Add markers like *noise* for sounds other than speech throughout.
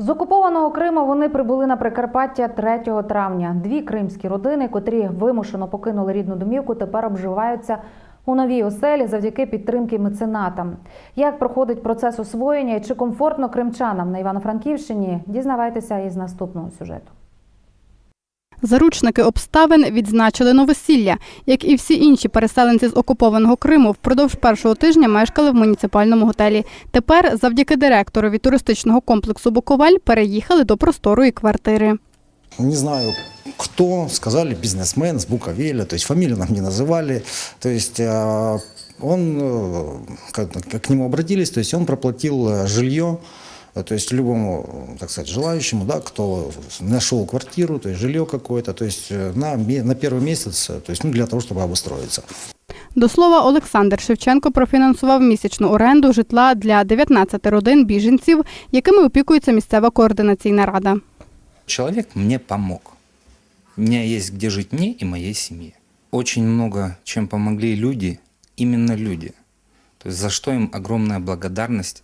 З окупованого Криму вони прибули на Прикарпаття 3 травня. Дві кримські родини, котрі вимушено покинули рідну домівку, тепер обживаються у новій оселі завдяки підтримки меценатам. Як проходить процес освоєння і чи комфортно кримчанам на Івано-Франківщині? Дізнавайтеся із наступного сюжету. Заручники обставин відзначили новосілля. Як і всі інші переселенці з окупованого Криму, впродовж першого тижня мешкали в муніципальному готелі. Тепер, завдяки директорові туристичного комплексу Буковель, переїхали до просторої квартири. Не знаю, кто, сказали бизнесмен с Буковеля, то есть фамилию нам не называли. То есть э, он, э, как, как к нему обратились, то есть он проплатил э, жилье, э, то есть любому, так сказать, желающему, да, кто нашел квартиру, то есть жилье какое-то, то есть э, на, ме- на первый месяц, э, то есть ну, для того, чтобы обустроиться. До слова, Олександр Шевченко профінансував місячну оренду житла для 19 родин біженців, якими опікується місцева координаційна рада. Человек мне помог. У меня есть где жить мне и моей семье. Очень много чем помогли люди, именно люди. То есть за что им огромная благодарность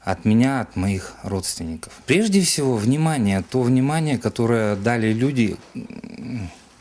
от меня, от моих родственников. Прежде всего, внимание, то внимание, которое дали люди,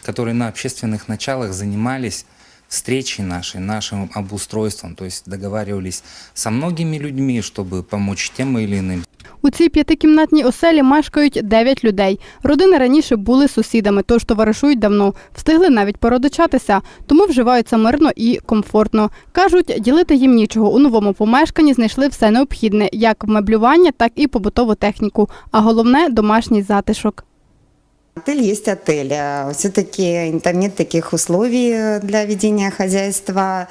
которые на общественных началах занимались встречей нашей, нашим обустройством, то есть договаривались со многими людьми, чтобы помочь тем или иным У цій п'ятикімнатній оселі мешкають 9 людей. Родини раніше були сусідами, тож товаришують давно. Встигли навіть породичатися, тому вживаються мирно і комфортно. Кажуть, ділити їм нічого. У новому помешканні знайшли все необхідне, як меблювання, так і побутову техніку. А головне домашній затишок. Отель есть отель. а Все-таки там нет таких условий для ведения хозяйства.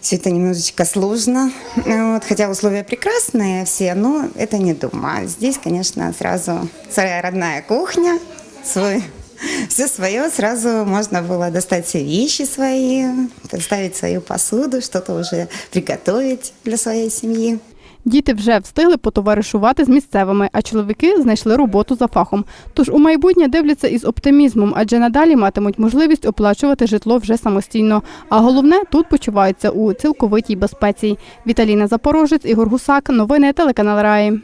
Все это немножечко сложно. Вот, хотя условия прекрасные все, но это не дома. Здесь, конечно, сразу своя родная кухня, свой *laughs* все свое, сразу можно было достать все вещи свои, поставить свою посуду, что-то уже приготовить для своей семьи. Діти вже встигли потоваришувати з місцевими, а чоловіки знайшли роботу за фахом. Тож у майбутнє дивляться із оптимізмом, адже надалі матимуть можливість оплачувати житло вже самостійно. А головне тут почуваються у цілковитій безпеці. Віталіна Запорожець, Ігор Гусак. Новини телеканал Раї.